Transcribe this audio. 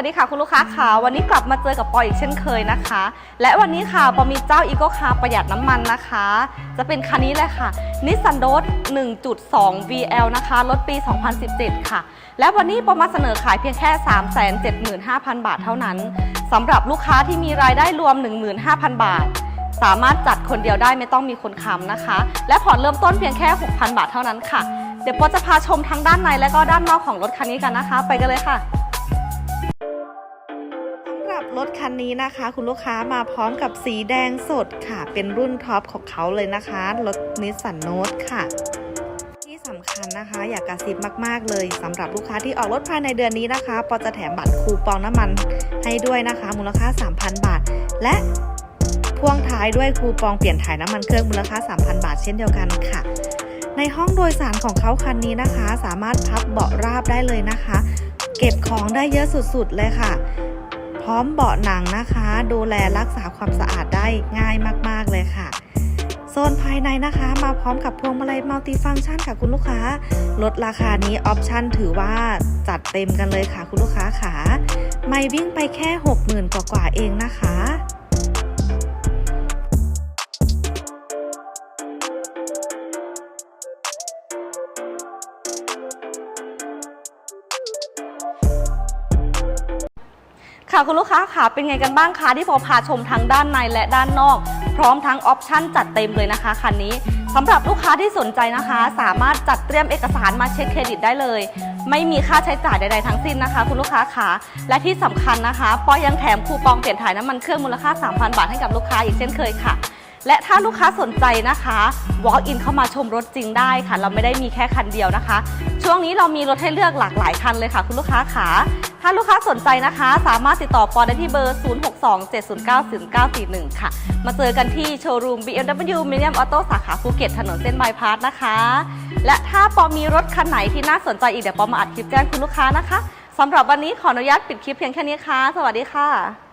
วัสดีค่ะคุณลูกค้าค่ะวันนี้กลับมาเจอกับปออีกเช่นเคยนะคะ และวันนี้ค่ะปอมีเจ้าอีโกคาประหยัดน้ำมันนะคะ จะเป็นคันนี้เลยค่ะนิสสันโดส1.2 VL นะคะรถปี 2017 ค่ะ และวันนี้ปอมาเสนอขายเพียงแค่ 375,000 บาทเท่านั้นสำหรับลูกค้าที่มีรายได้รวม 15,000 บาท สามารถจัดคนเดียวได้ไม่ต้องมีคนค้ำนะคะ และผ่อนเริ่มต้นเพียงแค่ 6,000 บาทเท่านั้นค่ะเดี๋ยวปอจะพาชมทั้งด้านในและก็ด้านนอกของรถคันนี้กันนะคะ ไปกันเลยค่ะ รถคันนี้นะคะ คุณลูกค้ามาพร้อมกับสีแดงสดค่ะ เป็นรุ่นท็อปของเขาเลยนะคะ รถนิสสันโนตค่ะ ที่สำคัญนะคะ อยากกระซิบมากๆเลยสำหรับลูกค้าที่ออกรถภายในเดือนนี้นะคะ ปอจะแถมบัตรคูปองน้ำมันให้ด้วยนะคะ มูลค่า 3,000 บาท และพ่วงท้ายด้วยคูปองเปลี่ยนถ่ายน้ำมันเครื่องมูลค่า 3,000 บาทเช่นเดียวกันค่ะ ในห้องโดยสารของเขาคันนี้นะคะ สามารถพับเบาะราบได้เลยนะคะ เก็บของได้เยอะสุดๆเลยค่ะ ร้อมเบาะหนังนะคะ ดูแลรักษาความสะอาดได้ง่ายมากๆเลยค่ะ โซนภายในนะคะ มาพร้อมกับพวงมาลัยมัลติฟังก์ชันค่ะคุณลูกค้า ลดราคานี้ออปชั่นถือว่าจัดเต็มกันเลยค่ะคุณลูกค้าค่ะไม่วิ่งไปแค่ 60,000 กว่าๆเองนะคะ ค่ะคุณลูกค้าค่ะเป็นไงกันบ้างคะที่พอพาชมทั้งด้านในและด้านนอก พร้อมทั้งออปชั่นจัดเต็มเลยนะคะคันนี้สำหรับลูกค้าที่สนใจนะคะ สามารถจัดเตรียมเอกสารมาเช็คเครดิตได้เลย ไม่มีค่าใช้จ่ายใด ๆ ทั้งสิ้นนะคะ คุณลูกค้าค่ะและที่สำคัญนะคะปอยังแถมคูปองเปลี่ยนถ่ายน้ำมันเครื่องมูลค่า 3,000 บาทให้กับลูกค้าอีกเช่นเคยค่ะ และถ้าลูกค้าสนใจนะคะ walk in เข้ามาชมรถจริงได้ค่ะ เราไม่ได้มีแค่คันเดียวนะคะ ช่วงนี้เรามีรถให้เลือกหลากหลายคันเลยค่ะ คุณลูกค้าค่ะถ้าลูกค้าสนใจนะคะ สามารถติดต่อปอได้ที่เบอร์ 0627090941 ค่ะ มาเจอกันที่โชว์รูม BMW Millennium Auto สาขาภูเก็ตถนนเส้นบายพาสนะคะ และถ้าปอมีรถคันไหนที่น่าสนใจอีกเดี๋ยวปอมาอัดคลิปแจ้งคุณลูกค้านะคะสำหรับวันนี้ขออนุญาตปิดคลิปเพียงแค่นี้ค่ะ สวัสดีค่ะ